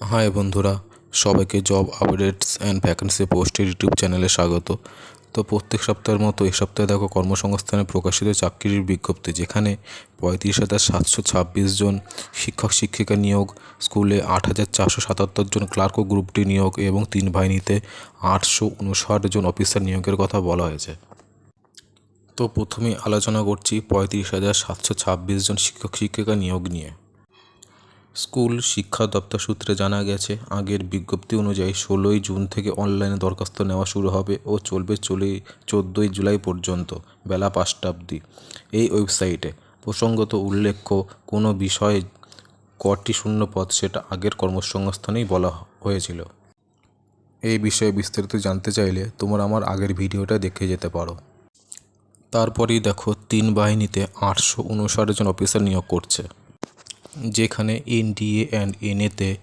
High বন্ধুরা, সবাইকে job updates and vacancy পোস্টের ইউটিউব চ্যানেলে স্বাগত। তো প্রত্যেক সপ্তাহের মতো এই সপ্তাহে দেখো কর্মসংস্থানে প্রকাশিত চাকরির বিজ্ঞপ্তি, যেখানে পঁয়ত্রিশ হাজার সাতশো ছাব্বিশ জন শিক্ষক শিক্ষিকা নিয়োগ, স্কুলে আট হাজার চারশো সাতাত্তর জন ক্লার্ক ও গ্রুপ নিয়োগ এবং তিন বাহিনীতে আটশো উনষাট জন অফিসার নিয়োগের কথা বলা হয়েছে। তো প্রথমেই আলোচনা করছি পঁয়ত্রিশ হাজার সাতশো ছাব্বিশ জন শিক্ষক শিক্ষিকা নিয়োগ নিয়ে। স্কুল শিক্ষা দপ্তর সূত্রে জানা গেছে, আগের বিজ্ঞপ্তি অনুযায়ী ষোলোই জুন থেকে অনলাইনে দরখাস্ত নেওয়া শুরু হবে ও চলবে চলে, চোদ্দোই জুলাই পর্যন্ত, বেলা পাঁচটা অবধি। এই ওয়েবসাইটে প্রসঙ্গত উল্লেখ্য, কোনো বিষয়ে কটি শূন্য পদ সেটা আগের কর্মসংস্থানেই বলা হয়েছিল। এই বিষয়ে বিস্তারিত জানতে চাইলে তোমরা আমার আগের ভিডিওটা দেখে যেতে পারো। তারপরেই দেখো, তিন বাহিনীতে আটশো উনষাট জন অফিসার নিয়োগ করছে। যেখানে এনডিএ অ্যান্ড এনএতে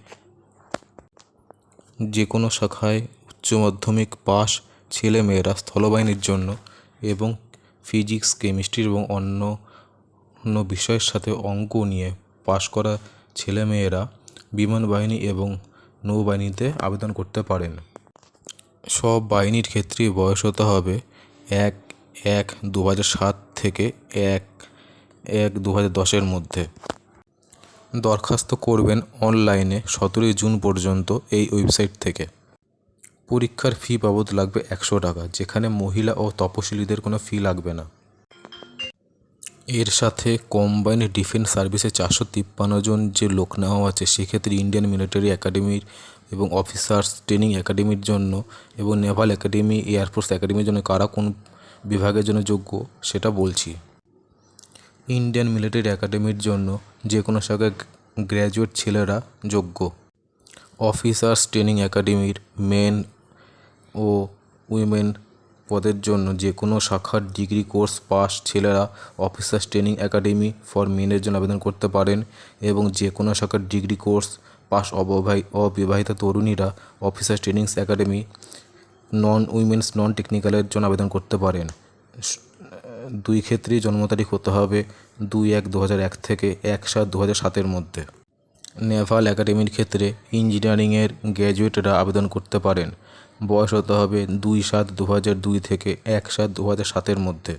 যে কোনো শাখায় উচ্চ মাধ্যমিক পাস ছেলেমেয়েরা স্থলবাহিনীর জন্য এবং ফিজিক্স, কেমিস্ট্রি এবং অন্য অন্য বিষয়ের সাথে অঙ্ক নিয়ে পাশ করা ছেলেমেয়েরা বিমান বাহিনী এবং নৌবাহিনীতে আবেদন করতে পারেন। সব বাহিনীর ক্ষেত্রেই বয়স হতে হবে এক এক দু সাত থেকে এক এক দু হাজার দশের মধ্যে। দরখাস্ত করবেন অনলাইনে সতেরোই জুন পর্যন্ত এই ওয়েবসাইট থেকে। পরীক্ষার ফি বাবদ লাগবে একশো টাকা, যেখানে মহিলা ও তপশিলীদের কোনো ফি লাগবে না। এর সাথে কম্বাইন্ড ডিফেন্স সার্ভিসে চারশো তিপ্পান্ন জন যে লোক নেওয়া আছে, সেক্ষেত্রে ইন্ডিয়ান মিলিটারি একাডেমির এবং অফিসার্স ট্রেনিং একাডেমির জন্য এবং নেভাল একাডেমি এয়ারফোর্স একাডেমির জন্য কারা কোন বিভাগের জন্য যোগ্য, সেটা বলছি। ইন্ডিয়ান মিলিটারি একাডেমির জন্য যে কোনো শাখায় গ্র্যাজুয়েট ছেলেরা যোগ্য। অফিসার্স ট্রেনিং একাডেমির মেন ও উইমেন পদের জন্য যে কোনো শাখার ডিগ্রি কোর্স পাস ছেলেরা অফিসার্স ট্রেনিং একাডেমি ফর মেনের জন্য আবেদন করতে পারেন এবং যে কোনো শাখার ডিগ্রি কোর্স পাস অববাহি, অবিবাহিতা তরুণীরা officers trainings academy non women's non টেকনিক্যালের জন্য আবেদন করতে পারেন। দুই ক্ষেত্রেই জন্ম তারিখ হতে হবে দুই এক দু এক থেকে এক সাত দু সাতের মধ্যে। নেভাল একাডেমির ক্ষেত্রে ইঞ্জিনিয়ারিংয়ের গ্র্যাজুয়েটরা আবেদন করতে পারেন। বয়স হতে হবে দুই সাত দু দুই থেকে এক সাত দু সাতের মধ্যে।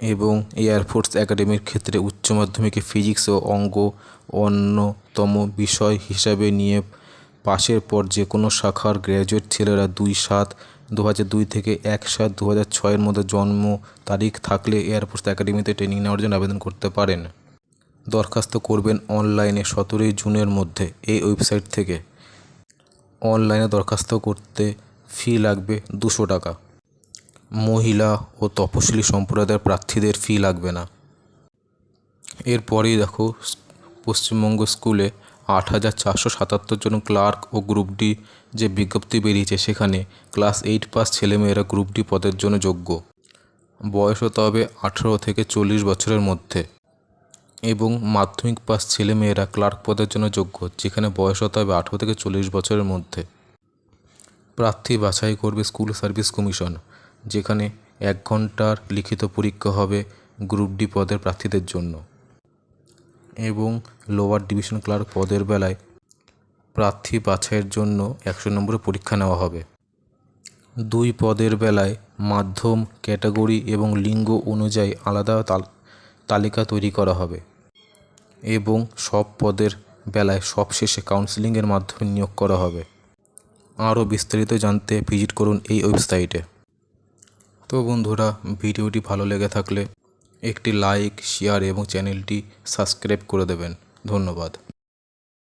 এবং এয়ারফোর্স একাডেমির ক্ষেত্রে উচ্চ মাধ্যমিকে ফিজিক্স ও অঙ্গ অন্যতম বিষয় হিসাবে নিয়ে পাশের পর যে কোনো শাখার গ্র্যাজুয়েট ছেলেরা দুই সাত দু হাজার দুই থেকে এক সাত দু হাজার ছয়ের মধ্যে জন্ম তারিখ থাকলে এয়ারফোর্স একাডেমিতে ট্রেনিং নেওয়ার জন্য আবেদন করতে পারেন। দরখাস্ত করবেন অনলাইনে সতেরোই জুনের মধ্যে এই ওয়েবসাইট থেকে। অনলাইনে দরখাস্ত করতে ফি লাগবে দুশো টাকা। মহিলা ও তপশিলি সম্প্রদায়ের প্রার্থীদের ফি লাগবে না। এরপরেই দেখো, পশ্চিমবঙ্গ স্কুলে আট হাজার চারশো সাতাত্তর জন ক্লার্ক ও গ্রুপ ডি যে বিজ্ঞপ্তি বেরিয়েছে সেখানে ক্লাস এইট পাস ছেলেমেয়েরা গ্রুপ ডি পদের জন্য যোগ্য। বয়স হতে হবে আঠেরো থেকে চল্লিশ বছরের মধ্যে। এবং মাধ্যমিক পাস ছেলেমেয়েরা ক্লার্ক পদের জন্য যোগ্য, যেখানে বয়স হতে হবে আঠেরো থেকে চল্লিশ বছরের মধ্যে। প্রার্থী বাছাই করবে স্কুল সার্ভিস কমিশন, যেখানে এক ঘণ্টার লিখিত পরীক্ষা হবে গ্রুপ ডি পদের প্রার্থীদের জন্য। এবং লোয়ার ডিভিশন ক্লার্ক পদের বেলায় প্রার্থী বাছাইয়ের জন্য একশো নম্বরের পরীক্ষা নেওয়া হবে। দুই পদের বেলায় মাধ্যম, ক্যাটাগরি এবং লিঙ্গ অনুযায়ী আলাদা তালিকা তৈরি করা হবে এবং সব পদের বেলায় সবশেষে কাউন্সেলিংয়ের মাধ্যমে নিয়োগ করা হবে। আরও বিস্তারিত জানতে ভিজিট করুন এই ওয়েবসাইটে তো বন্ধুরা, ভিডিওটি ভালো লেগে থাকলে একটি লাইক শেয়ার এবং চ্যানেলটি সাবস্ক্রাইব করে দেবেন। ধন্যবাদ।